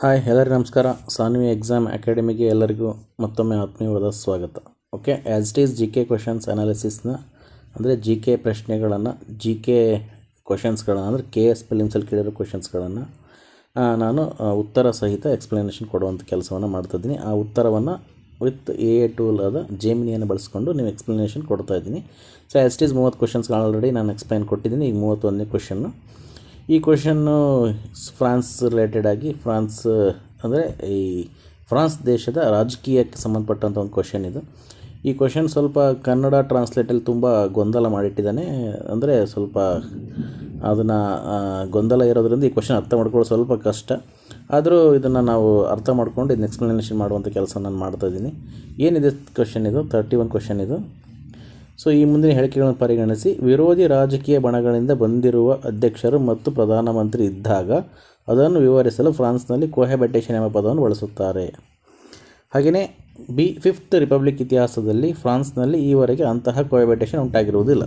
Hi, ಎಲ್ಲರಿಗೂ ನಮಸ್ಕಾರ. Saanvi exam ಅಕಾಡೆಮಿಗೆ ಎಲ್ಲರಿಗೂ ಮತ್ತೊಮ್ಮೆ ಆತ್ಮೀಯವಾದ ಸ್ವಾಗತ. Okay as it is G K questions ಅನಾಲಿಸಿಸ್ನ ಅಂದರೆ ಜಿ ಕೆ ಪ್ರಶ್ನೆಗಳನ್ನು ಜಿ ಕೆ ಕ್ವಶನ್ಸ್ಗಳನ್ನು ಅಂದರೆ ಕೆ ಎಸ್ ಫಿಲಿಮ್ಸಲ್ಲಿ ಕೇಳಿರೋ ಕ್ವಶನ್ಸ್ಗಳನ್ನು ನಾನು ಉತ್ತರ ಸಹಿತ ಎಕ್ಸ್ಪ್ಲನೇಷನ್ ಕೊಡುವಂಥ ಕೆಲಸವನ್ನು ಮಾಡ್ತಾಯಿದ್ದೀನಿ ಆ ಉತ್ತರವನ್ನು ವಿತ್ ಎ ಎ ಟೂಲ್ ಆದ ಜೇಮಿನಿಯನ್ನು ಬಳಸ್ಕೊಂಡು ನೀವು ಎಕ್ಸ್ಪ್ಲನೇಷನ್ ಕೊಡ್ತಾ ಇದ್ದೀನಿ. ಸೊ ಆ್ಯಸ್ ಟೀಸ್ ಮೂವತ್ತು ಕ್ವಶನ್ಸ್ಗಳು ಆಲ್ರೆಡಿ ನಾನು ಎಕ್ಸ್ಪ್ಲೈನ್ ಕೊಟ್ಟಿದ್ದೀನಿ. ಈಗ ಮೂವತ್ತೊಂದನೇ ಕ್ವಶನ್ನು ಈ ಕ್ವಶನ್ನು ಫ್ರಾನ್ಸ್ ರಿಲೇಟೆಡ್ ಆಗಿ ಫ್ರಾನ್ಸ್ ಅಂದರೆ ಈ ಫ್ರಾನ್ಸ್ ದೇಶದ ರಾಜಕೀಯಕ್ಕೆ ಸಂಬಂಧಪಟ್ಟಂಥ ಒಂದು ಕ್ವಶನ್ ಇದು. ಈ ಕ್ವಶನ್ ಸ್ವಲ್ಪ ಕನ್ನಡ ಟ್ರಾನ್ಸ್ಲೇಟಲ್ಲಿ ತುಂಬ ಗೊಂದಲ ಮಾಡಿಟ್ಟಿದ್ದಾನೆ. ಅಂದರೆ ಸ್ವಲ್ಪ ಅದನ್ನು ಗೊಂದಲ ಇರೋದ್ರಿಂದ ಈ ಕ್ವಶನ್ ಅರ್ಥ ಮಾಡ್ಕೊಳ್ಳೋದು ಸ್ವಲ್ಪ ಕಷ್ಟ. ಆದರೂ ಇದನ್ನು ನಾವು ಅರ್ಥ ಮಾಡ್ಕೊಂಡು ಇದನ್ನ ಎಕ್ಸ್ಪ್ಲನೇಷನ್ ಮಾಡುವಂಥ ಕೆಲಸ ನಾನು ಮಾಡ್ತಾಯಿದ್ದೀನಿ ಏನಿದೆ ಕ್ವಶನ್ ಇದು? ತರ್ಟಿ ಒನ್ ಕ್ವಶನ್ ಇದು. ಸೊ ಈ ಮುಂದಿನ ಹೇಳಿಕೆಗಳನ್ನು ಪರಿಗಣಿಸಿ. ವಿರೋಧಿ ರಾಜಕೀಯ ಬಣಗಳಿಂದ ಬಂದಿರುವ ಅಧ್ಯಕ್ಷರು ಮತ್ತು ಪ್ರಧಾನಮಂತ್ರಿ ಇದ್ದಾಗ ಅದನ್ನು ವಿವರಿಸಲು ಫ್ರಾನ್ಸ್ನಲ್ಲಿ ಕೋಹೆಬೆಟೇಷನ್ ಎಂಬ ಪದವನ್ನು ಬಳಸುತ್ತಾರೆ. ಹಾಗೆಯೇ, ಬಿ ಫಿಫ್ತ್ ರಿಪಬ್ಲಿಕ್ ಇತಿಹಾಸದಲ್ಲಿ ಫ್ರಾನ್ಸ್ನಲ್ಲಿ ಈವರೆಗೆ ಅಂತಹ ಕೋಹೆಬೆಟೇಷನ್ ಉಂಟಾಗಿರುವುದಿಲ್ಲ.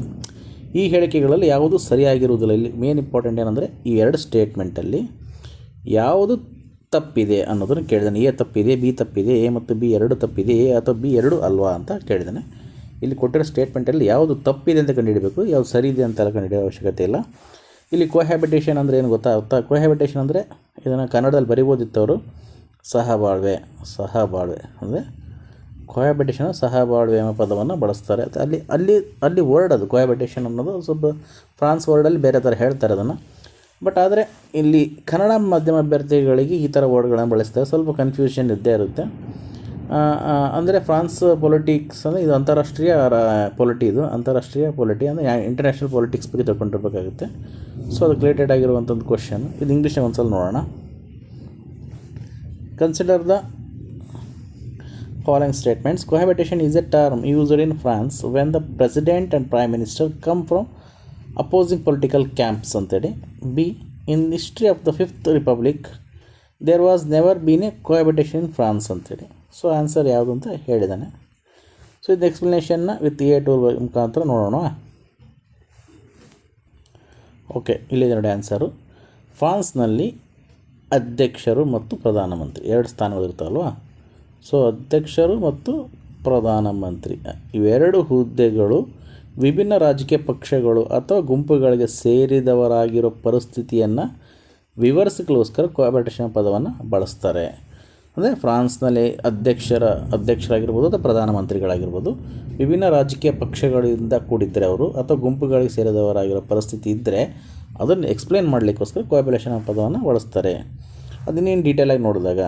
ಈ ಹೇಳಿಕೆಗಳಲ್ಲಿ ಯಾವುದು ಸರಿಯಾಗಿರುವುದಿಲ್ಲ. ಇಲ್ಲಿ ಮೇನ್ ಇಂಪಾರ್ಟೆಂಟ್ ಏನಂದರೆ, ಈ ಎರಡು ಸ್ಟೇಟ್ಮೆಂಟಲ್ಲಿ ಯಾವುದು ತಪ್ಪಿದೆ ಅನ್ನೋದನ್ನು ಕೇಳಿದ್ದಾನೆ. ಎ ತಪ್ಪಿದೆ, ಬಿ ತಪ್ಪಿದೆ, ಎ ಮತ್ತು ಬಿ ಎರಡು ತಪ್ಪಿದೆ, ಎ ಅಥವಾ ಬಿ ಎರಡು ಅಲ್ವಾ ಅಂತ ಕೇಳಿದ್ದಾನೆ. ಇಲ್ಲಿ ಕೊಟ್ಟಿರೋ ಸ್ಟೇಟ್ಮೆಂಟಲ್ಲಿ ಯಾವುದು ತಪ್ಪಿದೆ ಅಂತ ಕಂಡುಹಿಡಬೇಕು, ಯಾವುದು ಸರಿ ಇದೆ ಅಂತೆಲ್ಲ ಕಂಡುಹಿಡಿಯೋ ಅವಶ್ಯಕತೆ ಇಲ್ಲ. ಇಲ್ಲಿ ಕೋಹ್ಯಾಬಿಟೇಷನ್ ಅಂದರೆ ಏನು ಗೊತ್ತಾ? ಕೋಹ್ಯಾಬಿಟೇಷನ್ ಅಂದರೆ ಇದನ್ನು ಕನ್ನಡದಲ್ಲಿ ಬರಿಬೋದಿತ್ತವರು ಸಹಬಾಳ್ವೆ ಸಹಬಾಳ್ವೆ ಅಂದರೆ ಕೋಹ್ಯಾಬಿಟೇಷನ್ ಸಹಬಾಳ್ವೆ ಎಂಬ ಪದವನ್ನು ಬಳಸ್ತಾರೆ. ಅಲ್ಲಿ ಅಲ್ಲಿ ಅಲ್ಲಿ ವರ್ಡ್ ಅದು ಕೋಹ್ಯಾಬಿಟೇಷನ್ ಅನ್ನೋದು ಸ್ವಲ್ಪ ಫ್ರಾನ್ಸ್ ವರ್ಡಲ್ಲಿ ಬೇರೆ ಥರ ಹೇಳ್ತಾರೆ ಅದನ್ನು. ಬಟ್ ಆದರೆ ಇಲ್ಲಿ ಕನ್ನಡ ಮಾಧ್ಯಮ ಅಭ್ಯರ್ಥಿಗಳಿಗೆ ಈ ಥರ ವರ್ಡ್ಗಳನ್ನು ಬಳಸ್ತಾರೆ. ಸ್ವಲ್ಪ ಕನ್ಫ್ಯೂಷನ್ ಇದ್ದೇ ಇರುತ್ತೆ. ಅಂದರೆ ಫ್ರಾನ್ಸ್ ಪೊಲಿಟಿಕ್ಸ್ ಅಂದರೆ ಇದು ಅಂತಾರಾಷ್ಟ್ರೀಯ ಪೊಲಿಟಿ ಇದು. ಅಂತಾರಾಷ್ಟ್ರೀಯ ಪೊಲಿಟಿ ಅಂದರೆ ಇಂಟರ್ನ್ಯಾಷನಲ್ ಪೊಲಿಟಿಕ್ಸ್ ಬಗ್ಗೆ ತಗೊಂಡಿರ್ಬೇಕಾಗುತ್ತೆ ಸೊ ಅದಕ್ಕೆ ರಿಲೇಟೆಡ್ ಆಗಿರುವಂಥ ಒಂದು ಕ್ವಶನ್ ಇದು ಒಂದು ಒಂದ್ಸಲ ನೋಡೋಣ. Consider the following statements cohabitation is a term used in France when the president and prime minister come from opposing political camps ಅಂತೇಳಿ. B in history of the fifth republic there was never been a cohabitation in France ಅಂತೇಳಿ. So answer ಯಾವುದು ಅಂತ ಹೇಳಿದ್ದಾನೆ so ಇದು ಎಕ್ಸ್ಪ್ಲನೇಷನ್ನ with A tool ಮುಖಾಂತರ ನೋಡೋಣ. Okay ಇಲ್ಲಿ ನೋಡಿ ಆನ್ಸರು ಫ್ರಾನ್ಸ್ನಲ್ಲಿ ಅಧ್ಯಕ್ಷರು ಮತ್ತು ಪ್ರಧಾನಮಂತ್ರಿ. ಎರಡು ಸ್ಥಾನಗಳಿರ್ತಾವಲ್ವಾ ಸೊ ಅಧ್ಯಕ್ಷರು ಮತ್ತು ಪ್ರಧಾನಮಂತ್ರಿ. ಇವೆರಡು ಹುದ್ದೆಗಳು ವಿಭಿನ್ನ ರಾಜಕೀಯ ಪಕ್ಷಗಳು ಅಥವಾ ಗುಂಪುಗಳಿಗೆ ಸೇರಿದವರಾಗಿರೋ ಪರಿಸ್ಥಿತಿಯನ್ನು ವಿವರಿಸಲಿಕ್ಕೋಸ್ಕರ ಕೋಆಪರೇಷನ್ ಪದವನ್ನು ಬಳಸ್ತಾರೆ. ಅಂದರೆ ಫ್ರಾನ್ಸ್ನಲ್ಲಿ ಅಧ್ಯಕ್ಷರ, ಅಧ್ಯಕ್ಷರಾಗಿರ್ಬೋದು ಅಥವಾ ಪ್ರಧಾನಮಂತ್ರಿಗಳಾಗಿರ್ಬೋದು, ವಿಭಿನ್ನ ರಾಜಕೀಯ ಪಕ್ಷಗಳಿಂದ ಕೂಡಿದ್ದರೆ ಅವರು ಅಥವಾ ಗುಂಪುಗಳಿಗೆ ಸೇರಿದವರಾಗಿರೋ ಪರಿಸ್ಥಿತಿ ಇದ್ದರೆ ಅದನ್ನು ಎಕ್ಸ್ಪ್ಲೇನ್ ಮಾಡಲಿಕ್ಕೋಸ್ಕರ ಕೋಆಪರೇಷನ್ ಪದವನ್ನು ಬಳಸ್ತಾರೆ. ಅದನ್ನೇನು ಡೀಟೇಲಾಗಿ ನೋಡಿದಾಗ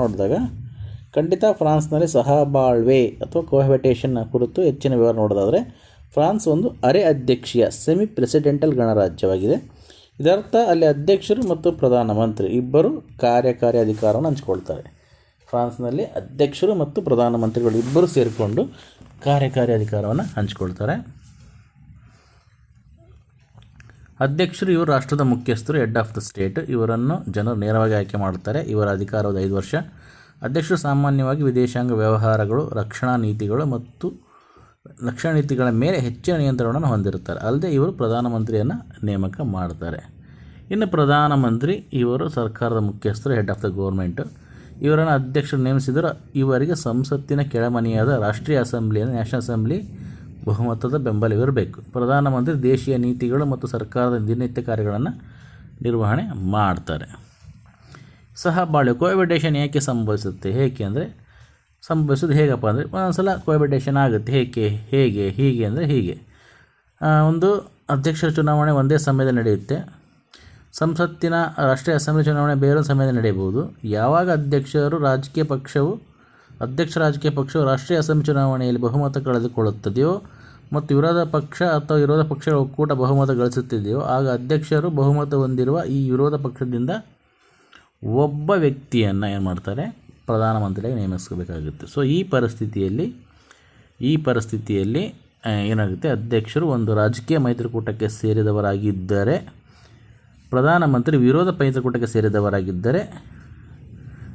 ನೋಡಿದಾಗ ಖಂಡಿತ ಫ್ರಾನ್ಸ್ನಲ್ಲಿ ಸಹಬಾಳ್ವೆ ಅಥವಾ ಕೋಹಬೆಟೇಷನ್ನ ಕುರಿತು ಹೆಚ್ಚಿನ ವಿವರ ನೋಡೋದಾದರೆ ಫ್ರಾನ್ಸ್ ಒಂದು ಅರೆ ಅಧ್ಯಕ್ಷೀಯ ಸೆಮಿ ಪ್ರೆಸಿಡೆಂಟಲ್ ಗಣರಾಜ್ಯವಾಗಿದೆ. ಇದರ್ಥ ಅಲ್ಲಿ ಅಧ್ಯಕ್ಷರು ಮತ್ತು ಪ್ರಧಾನಮಂತ್ರಿ ಇಬ್ಬರು ಕಾರ್ಯಕಾರಿ ಅಧಿಕಾರವನ್ನು ಹಂಚಿಕೊಳ್ತಾರೆ. ಫ್ರಾನ್ಸ್ನಲ್ಲಿ ಅಧ್ಯಕ್ಷರು ಮತ್ತು ಪ್ರಧಾನಮಂತ್ರಿಗಳು ಇಬ್ಬರು ಸೇರಿಕೊಂಡು ಕಾರ್ಯಕಾರಿ ಅಧಿಕಾರವನ್ನು ಹಂಚಿಕೊಳ್ತಾರೆ. ಅಧ್ಯಕ್ಷರು ಇವರು ರಾಷ್ಟ್ರದ ಮುಖ್ಯಸ್ಥರು, ಹೆಡ್ ಆಫ್ ದ ಸ್ಟೇಟ್. ಇವರನ್ನು ಜನರು ನೇರವಾಗಿ ಆಯ್ಕೆ ಮಾಡುತ್ತಾರೆ. ಇವರ ಅಧಿಕಾರವು ಐದು ವರ್ಷ. ಅಧ್ಯಕ್ಷರು ಸಾಮಾನ್ಯವಾಗಿ ವಿದೇಶಾಂಗ ವ್ಯವಹಾರಗಳು, ರಕ್ಷಣಾ ನೀತಿಗಳು ಮತ್ತು ರಕ್ಷಣಾ ನೀತಿಗಳ ಮೇಲೆ ಹೆಚ್ಚಿನ ನಿಯಂತ್ರಣವನ್ನು ಹೊಂದಿರುತ್ತಾರೆ. ಅಲ್ಲದೆ ಇವರು ಪ್ರಧಾನಮಂತ್ರಿಯನ್ನು ನೇಮಕ ಮಾಡ್ತಾರೆ. ಇನ್ನು ಪ್ರಧಾನಮಂತ್ರಿ, ಇವರು ಸರ್ಕಾರದ ಮುಖ್ಯಸ್ಥರು, ಹೆಡ್ ಆಫ್ ದ ಗೌರ್ಮೆಂಟ್. ಇವರನ್ನು ಅಧ್ಯಕ್ಷರು ನೇಮಿಸಿದರು. ಇವರಿಗೆ ಸಂಸತ್ತಿನ ಕೆಳಮನೆಯಾದ ರಾಷ್ಟ್ರೀಯ ಅಸೆಂಬ್ಲಿ ನ್ಯಾಷನಲ್ ಅಸೆಂಬ್ಲಿ ಬಹುಮತದ ಬೆಂಬಲವಿರಬೇಕು. ಪ್ರಧಾನಮಂತ್ರಿ ದೇಶೀಯ ನೀತಿಗಳು ಮತ್ತು ಸರ್ಕಾರದ ದಿನನಿತ್ಯ ಕಾರ್ಯಗಳನ್ನು ನಿರ್ವಹಣೆ ಮಾಡ್ತಾರೆ. ಸಹಬಾಳ್ವೆ ಕೋವಿಡೇಷನ್ ಏಕೆ ಸಂಭವಿಸುತ್ತೆ? ಏಕೆ ಅಂದರೆ ಸಂಭವಿಸೋದು ಹೇಗಪ್ಪ ಅಂದರೆ, ಒಂದೊಂದ್ಸಲ ಕೋವಿಡೇಷನ್ ಆಗುತ್ತೆ. ಏಕೆ? ಹೇಗೆ? ಹೀಗೆ ಅಂದರೆ ಹೀಗೆ. ಒಂದು ಅಧ್ಯಕ್ಷರ ಚುನಾವಣೆ ಒಂದೇ ಸಮಯದಲ್ಲಿ ನಡೆಯುತ್ತೆ. ಸಂಸತ್ತಿನ ರಾಷ್ಟ್ರೀಯ ಅಸೆಂಬ್ಲಿ ಚುನಾವಣೆ ಬೇರೊಂದು ಸಮಯದಲ್ಲಿ ನಡೆಯಬಹುದು. ಯಾವಾಗ ಅಧ್ಯಕ್ಷರು ರಾಜಕೀಯ ಪಕ್ಷವು, ಅಧ್ಯಕ್ಷ ರಾಜಕೀಯ ಪಕ್ಷವು ರಾಷ್ಟ್ರೀಯ ಅಸೆಂಬ್ಲಿ ಚುನಾವಣೆಯಲ್ಲಿ ಬಹುಮತ ಕಳೆದುಕೊಳ್ಳುತ್ತದೆಯೋ ಮತ್ತು ವಿರೋಧ ಪಕ್ಷ ಅಥವಾ ವಿರೋಧ ಪಕ್ಷಗಳ ಒಕ್ಕೂಟ ಬಹುಮತ ಗಳಿಸುತ್ತಿದೆಯೋ, ಆಗ ಅಧ್ಯಕ್ಷರು ಬಹುಮತ ಹೊಂದಿರುವ ಈ ವಿರೋಧ ಪಕ್ಷದಿಂದ ಒಬ್ಬ ವ್ಯಕ್ತಿಯನ್ನು ಏನು ಮಾಡ್ತಾರೆ? ಪ್ರಧಾನಮಂತ್ರಿಯಾಗಿ ನೇಮಿಸಬೇಕಾಗುತ್ತೆ. ಸೊ ಈ ಪರಿಸ್ಥಿತಿಯಲ್ಲಿ ಈ ಪರಿಸ್ಥಿತಿಯಲ್ಲಿ ಏನಾಗುತ್ತೆ? ಅಧ್ಯಕ್ಷರು ಒಂದು ರಾಜಕೀಯ ಮೈತ್ರಿಕೂಟಕ್ಕೆ ಸೇರಿದವರಾಗಿದ್ದರೆ ಪ್ರಧಾನಮಂತ್ರಿ ವಿರೋಧ ಮೈತ್ರಿಕೂಟಕ್ಕೆ ಸೇರಿದವರಾಗಿದ್ದರೆ,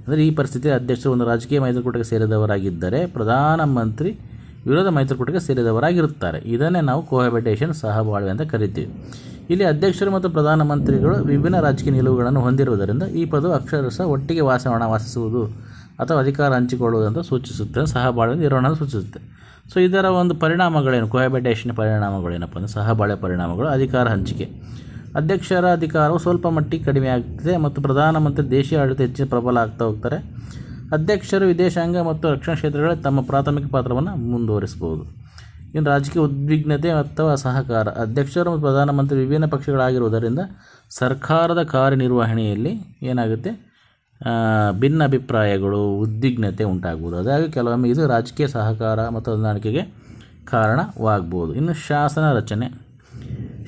ಅಂದರೆ ಈ ಪರಿಸ್ಥಿತಿ ಅಧ್ಯಕ್ಷರು ಒಂದು ರಾಜಕೀಯ ಮೈತ್ರಿಕೂಟಕ್ಕೆ ಸೇರಿದವರಾಗಿದ್ದರೆ ಪ್ರಧಾನಮಂತ್ರಿ ವಿರೋಧ ಮೈತ್ರಿಕೂಟಕ್ಕೆ ಸೇರಿದವರಾಗಿರುತ್ತಾರೆ. ಇದನ್ನೇ ನಾವು ಕೋಹೆಬಿಟೇಷನ್ ಸಹಬಾಳ್ವೆ ಅಂತ ಕರಿತೀವಿ. ಇಲ್ಲಿ ಅಧ್ಯಕ್ಷರು ಮತ್ತು ಪ್ರಧಾನಮಂತ್ರಿಗಳು ವಿಭಿನ್ನ ರಾಜಕೀಯ ನಿಲುವುಗಳನ್ನು ಹೊಂದಿರುವುದರಿಂದ ಈ ಪದವು ಅಕ್ಷರಶಃ ಒಟ್ಟಿಗೆ ವಾಸವಣ ವಾಸಿಸುವುದು ಅಥವಾ ಅಧಿಕಾರ ಹಂಚಿಕೊಳ್ಳುವುದು ಅಂತ ಸೂಚಿಸುತ್ತೆ ಸಹಬಾಳ್ವೆ ನಿರ್ವಹಣೆ ಸೂಚಿಸುತ್ತೆ. ಸೊ ಇದರ ಒಂದು ಪರಿಣಾಮಗಳೇನು? ಕೋಹೆಬಿಟೇಷನ್ ಪರಿಣಾಮಗಳೇನಪ್ಪ ಅಂದರೆ ಸಹಬಾಳ್ವೆ ಪರಿಣಾಮಗಳು, ಅಧಿಕಾರ ಹಂಚಿಕೆ. ಅಧ್ಯಕ್ಷರ ಅಧಿಕಾರವು ಸ್ವಲ್ಪ ಮಟ್ಟಿಗೆ ಕಡಿಮೆ ಆಗ್ತದೆ ಮತ್ತು ಪ್ರಧಾನಮಂತ್ರಿ ದೇಶೀಯ ಆಡಳಿತ ಹೆಚ್ಚಿನ ಪ್ರಬಲ ಆಗ್ತಾ ಹೋಗ್ತಾರೆ. ಅಧ್ಯಕ್ಷರು ವಿದೇಶಾಂಗ ಮತ್ತು ರಕ್ಷಣಾ ಕ್ಷೇತ್ರಗಳಲ್ಲಿ ತಮ್ಮ ಪ್ರಾಥಮಿಕ ಪಾತ್ರವನ್ನು ಮುಂದುವರಿಸಬಹುದು. ಇನ್ನು ರಾಜಕೀಯ ಉದ್ವಿಗ್ನತೆ ಅಥವಾ ಸಹಕಾರ ಅಧ್ಯಕ್ಷರು ಮತ್ತು ಪ್ರಧಾನಮಂತ್ರಿ ವಿಭಿನ್ನ ಪಕ್ಷಗಳಾಗಿರುವುದರಿಂದ ಸರ್ಕಾರದ ಕಾರ್ಯನಿರ್ವಹಣೆಯಲ್ಲಿ ಏನಾಗುತ್ತೆ? ಭಿನ್ನ ಅಭಿಪ್ರಾಯಗಳು, ಉದ್ವಿಗ್ನತೆ ಉಂಟಾಗ್ಬೋದು ಅದಾಗಿ ಕೆಲವೊಮ್ಮೆ ಇದು ರಾಜಕೀಯ ಸಹಕಾರ ಮತ್ತು ಹೊಂದಾಣಿಕೆಗೆ ಕಾರಣವಾಗ್ಬೋದು ಇನ್ನು ಶಾಸನ ರಚನೆ.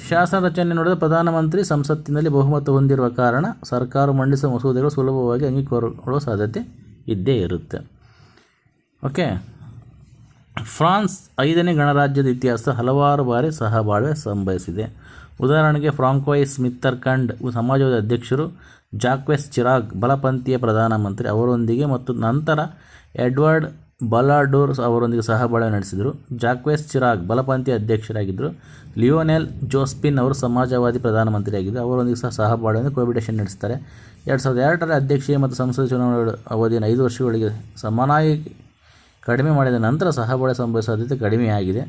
ಶಾಸನ ರಚನೆ ನೋಡಿದ್ರೆ ಪ್ರಧಾನಮಂತ್ರಿ ಸಂಸತ್ತಿನಲ್ಲಿ ಬಹುಮತ ಹೊಂದಿರುವ ಕಾರಣ ಸರ್ಕಾರ ಮಂಡಿಸುವ ಮಸೂದೆಗಳು ಸುಲಭವಾಗಿ ಅಂಗೀಕಾರಗೊಳ್ಳುವ ಸಾಧ್ಯತೆ ಇದ್ದೇ ಇರುತ್ತೆ. ಓಕೆ. ಫ್ರಾನ್ಸ್ ಐದನೇ ಗಣರಾಜ್ಯದ ಇತಿಹಾಸ ಹಲವಾರು ಬಾರಿ ಸಹಬಾಳ್ವೆ ಸಂಭವಿಸಿದೆ. ಉದಾಹರಣೆಗೆ ಫ್ರಾಂಕ್ವೈಸ್ ಮಿತ್ತರ್ಕಂಡ್ ಸಮಾಜವಾದ ಅಧ್ಯಕ್ಷರು ಜಾಕ್ವೆಸ್ ಚಿರಾಗ್ ಬಲಪಂಥೀಯ ಪ್ರಧಾನಮಂತ್ರಿ ಅವರೊಂದಿಗೆ ಮತ್ತು ನಂತರ ಎಡ್ವರ್ಡ್ ಬಲಾಡೋರ್ ಅವರೊಂದಿಗೆ ಸಹಬಾಳ್ವೆ ನಡೆಸಿದರು. ಜಾಕ್ವೆಸ್ ಚಿರಾಗ್ ಬಲಪಂಥೀಯ ಅಧ್ಯಕ್ಷರಾಗಿದ್ದರು. ಲಿಯೋನೆಲ್ ಜೋಸ್ಪಿನ್ ಅವರು ಸಮಾಜವಾದಿ ಪ್ರಧಾನಮಂತ್ರಿಯಾಗಿದ್ದರು. ಅವರೊಂದಿಗೆ ಸಹ ಸಹಬಾಳ್ವೆಯನ್ನು ಕೋಬಿಟೇಷನ್ ನಡೆಸ್ತಾರೆ ಎರಡು ಸಾವಿರದ ಎರಡರ ಅಧ್ಯಕ್ಷೀಯ ಮತ್ತು ಸಂಸದ ಚುನಾವಣೆಗಳ ಅವಧಿಯನ್ನು ಐದು ವರ್ಷಗಳಿಗೆ ಸಮನಾಗಿ ಕಡಿಮೆ ಮಾಡಿದ ನಂತರ ಸಹಬಾಳ್ವೆ ಸಂಭವಿಸುವ ಸಾಧ್ಯತೆ ಕಡಿಮೆಯಾಗಿದೆ.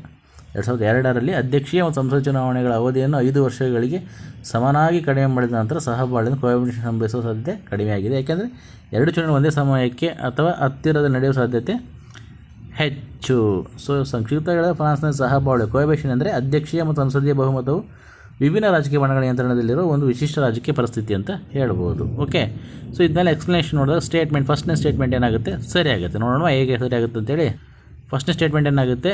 ಎರಡು ಸಾವಿರದ ಎರಡರಲ್ಲಿ ಅಧ್ಯಕ್ಷೀಯ ಮತ್ತು ಸಂಸದ ಚುನಾವಣೆಗಳ ಅವಧಿಯನ್ನು ಐದು ವರ್ಷಗಳಿಗೆ ಸಮನಾಗಿ ಕಡಿಮೆ ಮಾಡಿದ ನಂತರ ಸಹಬಾಳ್ವೆಯನ್ನು ಕೋಆರ್ಡಿನೇಷನ್ ಸಂಭವಿಸುವ ಸಾಧ್ಯತೆ ಕಡಿಮೆಯಾಗಿದೆ. ಯಾಕೆಂದರೆ ಎರಡು ಚುನಾವಣೆ ಒಂದೇ ಸಮಯಕ್ಕೆ ಅಥವಾ ಹತ್ತಿರದ ನಡೆಯುವ ಸಾಧ್ಯತೆ ಹೆಚ್ಚು. ಸೊ ಸಂಕ್ಷಿಪ್ತ ಹೇಳಿದ ಫ್ರಾನ್ಸ್ನ ಸಹಬಾಳ್ವೆ ಕೋಯಬೇಷನ್ ಅಂದರೆ ಅಧ್ಯಕ್ಷೀಯ ಮತ್ತು ಸಂಸದೀಯ ಬಹುಮತವು ವಿಭಿನ್ನ ರಾಜಕೀಯ ಬಣಗಳ ನಿಯಂತ್ರಣದಲ್ಲಿರುವ ಒಂದು ವಿಶಿಷ್ಟ ರಾಜಕೀಯ ಪರಿಸ್ಥಿತಿ ಅಂತ ಹೇಳ್ಬೋದು. ಓಕೆ ಸೊ ಇದನ್ನೆಲ್ಲ ಎಕ್ಸ್ಪ್ಲನೇಷನ್ ನೋಡಿದ್ರೆ ಸ್ಟೇಟ್ಮೆಂಟ್ ಫಸ್ಟ್ನೇ ಸ್ಟೇಟ್ಮೆಂಟ್ ಏನಾಗುತ್ತೆ? ಸರಿ ಆಗುತ್ತೆ ನೋಡೋಣ ಹೇಗೆ ಸರಿ ಆಗುತ್ತೆ ಅಂತೇಳಿ. ಫಸ್ಟ್ನೇ ಸ್ಟೇಟ್ಮೆಂಟ್ ಏನಾಗುತ್ತೆ?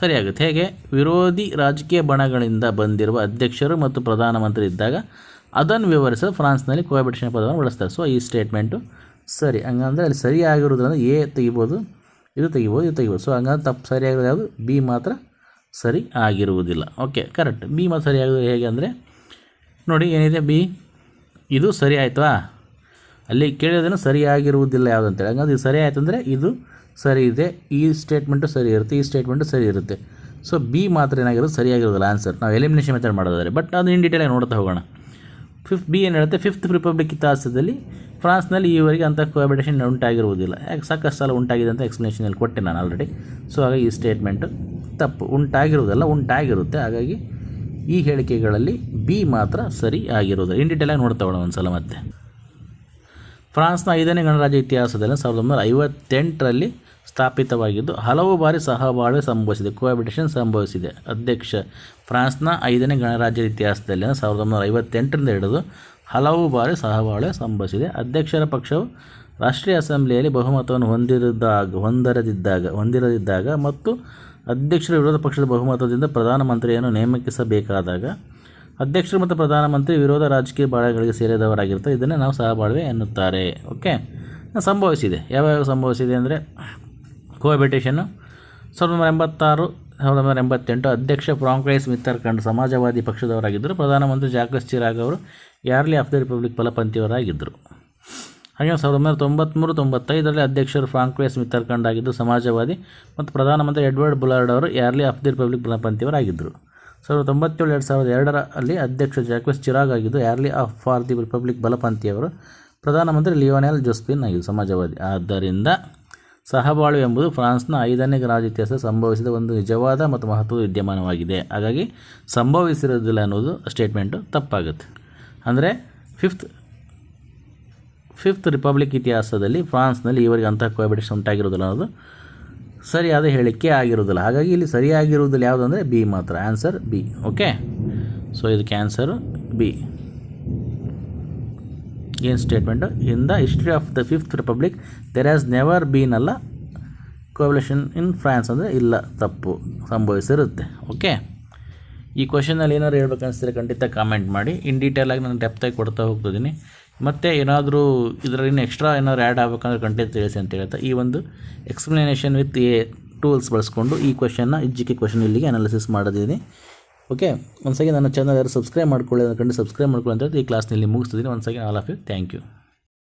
ಸರಿ ಆಗುತ್ತೆ ಹೇಗೆ? ವಿರೋಧಿ ರಾಜಕೀಯ ಬಣಗಳಿಂದ ಬಂದಿರುವ ಅಧ್ಯಕ್ಷರು ಮತ್ತು ಪ್ರಧಾನಮಂತ್ರಿ ಇದ್ದಾಗ ಅದನ್ನು ವಿವರಿಸಲು ಫ್ರಾನ್ಸ್ನಲ್ಲಿ ಕೋಆಬಿಟೇಷನ್ ಪದವನ್ನು ಬಳಸ್ತಾರೆ. ಸೊ ಈ ಸ್ಟೇಟ್ಮೆಂಟು ಸರಿ, ಹಂಗಂದ್ರೆ ಅಲ್ಲಿ ಸರಿಯಾಗಿರೋದ್ರಿಂದ ಎ ತೆಗಿಬೋದು, ಇದು ತೆಗಿಬೋದು ಇದು ತೆಗಿಬೋದು. ಸೊ ಹಂಗಂದ್ರೆ ತಪ್ಪು ಸರಿಯಾಗಿರೋದು ಯಾವುದು? ಬಿ ಮಾತ್ರ ಸರಿ ಆಗಿರುವುದಿಲ್ಲ. ಓಕೆ ಕರೆಕ್ಟ್ ಬಿ ಮಾತ್ರ ಸರಿಯಾಗಿರೋದು ಹೇಗೆ ಅಂದರೆ, ನೋಡಿ ಏನಿದೆ ಬಿ? ಇದು ಸರಿ ಆಯಿತಾ? ಅಲ್ಲಿ ಕೇಳಿದ್ರೆ ಸರಿಯಾಗಿರುವುದಿಲ್ಲ ಯಾವುದು ಅಂತೇಳಿ ಹಂಗಂದ್ರೆ ಇದು ಸರಿ ಆಯಿತು ಅಂದರೆ ಇದು ಸರಿ ಇದೆ, ಈ ಸ್ಟೇಟ್ಮೆಂಟು ಸರಿ ಇರುತ್ತೆ, ಈ ಸ್ಟೇಟ್ಮೆಂಟು ಸರಿ ಇರುತ್ತೆ. ಸೊ ಬಿ ಮಾತ್ರ ಏನಾಗಿರೋದು? ಸರಿಯಾಗಿರೋದಿಲ್ಲ ಆನ್ಸರ್ ನಾವು ಎಲಿಮಿನೇಷನ್ ಮೆಥಡ್ ಮಾಡೋದಾದ್ರೆ. ಬಟ್ ಅದು ಇನ್ ಡೀಟೇಲಾಗಿ ನೋಡ್ತಾ ಹೋಗೋಣ. ಫಿಫ್ತ್ ಬಿ ಏನು ಹೇಳುತ್ತೆ ಫಿಫ್ತ್ ರಿಪಬ್ಲಿಕ್ ಇತಿಹಾಸದಲ್ಲಿ ಫ್ರಾನ್ಸ್ನಲ್ಲಿ ಈವರೆಗೆ ಅಂಥ ಕೋಆಬಿಡೇಷನ್ ಉಂಟಾಗಿರುವುದಿಲ್ಲ. ಯಾಕೆ ಸಾಕಷ್ಟು ಸಲ ಉಂಟಾಗಿದೆ ಅಂತ ಎಕ್ಸ್ಪ್ಲನೇಷನಲ್ಲಿ ಕೊಟ್ಟೆ ನಾನು ಆಲ್ರೆಡಿ ಸೊ ಹಾಗಾಗಿ ಈ ಸ್ಟೇಟ್ಮೆಂಟು ತಪ್ಪು. ಉಂಟಾಗಿರುವುದಲ್ಲ, ಉಂಟಾಗಿರುತ್ತೆ. ಹಾಗಾಗಿ ಈ ಹೇಳಿಕೆಗಳಲ್ಲಿ ಬಿ ಮಾತ್ರ ಸರಿ ಆಗಿರೋದು ಇನ್ ಡೀಟೇಲಾಗಿ ನೋಡ್ತಾ ಒಂದು ಸಲ ಮತ್ತೆ. ಫ್ರಾನ್ಸ್ನ ಐದನೇ ಗಣರಾಜ್ಯ ಇತಿಹಾಸದಲ್ಲಿ ಸಾವಿರದ ಒಂಬೈನೂರ ಐವತ್ತೆಂಟರಲ್ಲಿ ಸ್ಥಾಪಿತವಾಗಿದ್ದು, ಹಲವು ಬಾರಿ ಸಹಬಾಳ್ವೆ ಸಂಭವಿಸಿದೆ. ಕೋಆಬಿಟೇಷನ್ ಸಂಭವಿಸಿದೆ. ಅಧ್ಯಕ್ಷ ಫ್ರಾನ್ಸ್ನ ಐದನೇ ಗಣರಾಜ್ಯದ ಇತಿಹಾಸದಲ್ಲಿ ಸಾವಿರದ ಒಂಬೈನೂರ ಐವತ್ತೆಂಟರಿಂದ ಹಿಡಿದು ಹಲವು ಬಾರಿ ಸಹಬಾಳ್ವೆ ಸಂಭವಿಸಿದೆ. ಅಧ್ಯಕ್ಷರ ಪಕ್ಷವು ರಾಷ್ಟ್ರೀಯ ಅಸೆಂಬ್ಲಿಯಲ್ಲಿ ಬಹುಮತವನ್ನು ಹೊಂದಿರದಾಗ, ಹೊಂದಿರದಿದ್ದಾಗ ಹೊಂದಿರದಿದ್ದಾಗ ಮತ್ತು ಅಧ್ಯಕ್ಷರ ವಿರೋಧ ಪಕ್ಷದ ಬಹುಮತದಿಂದ ಪ್ರಧಾನಮಂತ್ರಿಯನ್ನು ನೇಮಕಿಸಬೇಕಾದಾಗ ಅಧ್ಯಕ್ಷರು ಮತ್ತು ಪ್ರಧಾನಮಂತ್ರಿ ವಿರೋಧ ರಾಜಕೀಯ ಬಾಳೆಗಳಿಗೆ ಸೇರಿದವರಾಗಿರ್ತಾರೆ ಇದನ್ನೇ ನಾವು ಸಹಬಾಳ್ವೆ ಎನ್ನುತ್ತಾರೆ. ಓಕೆ? ಸಂಭವಿಸಿದೆ. ಯಾವ್ಯಾವ ಸಂಭವಿಸಿದೆ ಅಂದರೆ ಕೋಹೆಬಿಟೇಷನ್ನು ಸಾವಿರದ ಒಂಬೈನೂರ ಎಂಬತ್ತಾರು, ಸಾವಿರದ ಒಂಬೈನೂರ ಎಂಬತ್ತೆಂಟು ಅಧ್ಯಕ್ಷ ಫ್ರಾಂಕ್ರೈಸ್ ಮಿತ್ತರ್ಕಂಡ್ ಸಮಾಜವಾದಿ ಪಕ್ಷದವರಾಗಿದ್ದರು. ಪ್ರಧಾನಮಂತ್ರಿ ಜಾಕಸ್ ಚಿರಾಗ್ ಅವರು ಯಾರ್ಲಿ ಆಫ್ ದ ರಿಪಬ್ಲಿಕ್ ಫಲಪಂಥಿಯವರಾಗಿದ್ದರು. ಹಾಗೆ ಸಾವಿರದ ಒಂಬೈನೂರ ತೊಂಬತ್ತ್ಮೂರು ತೊಂಬತ್ತೈದರಲ್ಲಿ ಅಧ್ಯಕ್ಷರು ಫ್ರಾಂಕ್ವೇಸ್ ಮಿತ್ತರ್ಕಂಡ್ ಆಗಿದ್ದು ಸಮಾಜವಾದಿ ಮತ್ತು ಪ್ರಧಾನಮಂತ್ರಿ ಎಡ್ವರ್ಡ್ ಬುಲಾರ್ಡ್ ಅವರು ಯಾರ್ಲಿ ಆಫ್ ದಿ ರಿಪಬ್ಲಿಕ್ ಬಲಪಂಥಿಯವರಾಗಿದ್ದರು ಸಾವಿರದ ತೊಂಬತ್ತೇಳು, ಎರಡು ಸಾವಿರದ ಎರಡರಲ್ಲಿ ಅಧ್ಯಕ್ಷ ಜಾಕ್ವೆಸ್ ಚಿರಾಗ್ ಆಗಿದ್ದು, rally of for the republic ಬಲಪಂಥಿಯವರು ಪ್ರಧಾನಮಂತ್ರಿ ಲಿಯೋನೆಲ್ ಜೋಸ್ಪಿನ್ ಆಗಿದ್ದು, ಸಮಾಜವಾದಿ. ಆದ್ದರಿಂದ ಸಹಬಾಳು ಎಂಬುದು ಫ್ರಾನ್ಸ್ನ ಐದನೇ ಗ್ರಾಜ್ ಇತಿಹಾಸ ಸಂಭವಿಸಿದ ಒಂದು ನಿಜವಾದ ಮತ್ತು ಮಹತ್ವದ ವಿದ್ಯಮಾನವಾಗಿದೆ. ಹಾಗಾಗಿ ಸಂಭವಿಸಿರೋದಿಲ್ಲ ಅನ್ನೋದು ಸ್ಟೇಟ್ಮೆಂಟು ತಪ್ಪಾಗುತ್ತೆ. ಅಂದರೆ ಫಿಫ್ತ್ ಫಿಫ್ತ್ ರಿಪಬ್ಲಿಕ್ ಇತಿಹಾಸದಲ್ಲಿ ಫ್ರಾನ್ಸ್ನಲ್ಲಿ ಈವರೆಗೆ ಅಂತಹ ಕೋಬಿಟೇಷನ್ ಉಂಟಾಗಿರೋದಿಲ್ಲ ಅನ್ನೋದು ಸರಿಯಾದ ಹೇಳಿಕೆ ಆಗಿರೋದಿಲ್ಲ ಹಾಗಾಗಿ ಇಲ್ಲಿ ಸರಿಯಾಗಿರುವುದಿಲ್ಲ ಯಾವುದು ಅಂದರೆ ಬಿ ಮಾತ್ರ. ಆನ್ಸರ್ ಬಿ ಓಕೆ ಸೊ ಇದಕ್ಕೆ ಆನ್ಸರು ಬಿ ಏನು statement in the history of the fifth republic there has never been ಅಲ್ಲ ಕೋವಲೇಷನ್ ಇನ್ ಫ್ರಾನ್ಸ್ ಅಂದರೆ ಇಲ್ಲ, ತಪ್ಪು ಸಂಭವಿಸಿರುತ್ತೆ ಓಕೆ ಈ ಕ್ವಶನಲ್ಲಿ ಏನಾದ್ರು ಹೇಳ್ಬೇಕು ಅನಿಸಿದ್ರೆ ಖಂಡಿತ ಕಾಮೆಂಟ್ ಮಾಡಿ. ಇನ್ ಡೀಟೇಲಾಗಿ ನಾನು ಡೆಪ್ತಾಗಿ ಕೊಡ್ತಾ ಹೋಗ್ತಿದ್ದೀನಿ ಮತ್ತು ಏನಾದರೂ ಇದರಲ್ಲಿ ಎಕ್ಸ್ಟ್ರಾ ಏನಾದ್ರು ಆ್ಯಡ್ ಆಗಬೇಕಂದ್ರೆ ಕಂಟೆಂಟ್ ತಿಳಿಸಿ ಅಂತ ಹೇಳ್ತಾ, ಈ ಒಂದು ಎಕ್ಸ್ಪ್ಲನೇಷನ್ ವಿತ್ ಎ ಟೂಲ್ಸ್ ಬಳಸ್ಕೊಂಡು ಈ ಕ್ವಶನ್ನ ಜಿ ಕೆ ಕ್ವಶನ್ ಇಲ್ಲಿಗೆ ಅನಾಲಿಸಿಸ್ ಮಾಡಿದ್ದೀನಿ ಓಕೆ ಒಂದ್ಸಾಗಿ ನನ್ನ ಚಾನಲ್ ಯಾರು ಸಬ್ಸ್ಕ್ರೈಬ್ ಮಾಡ್ಕೊಳ್ಳಿ ಕಂಡು ಸಬ್ಸ್ಕ್ರೈಬ್ ಮಾಡ್ಕೊಳ್ಳಿ ಅಂತ ಈ ಕ್ಲಾಸ್ನಲ್ಲಿ ಮುಗಿಸ್ತಿದ್ದೀನಿ. ಒಂದ್ಸಾಗಿ all of you thank you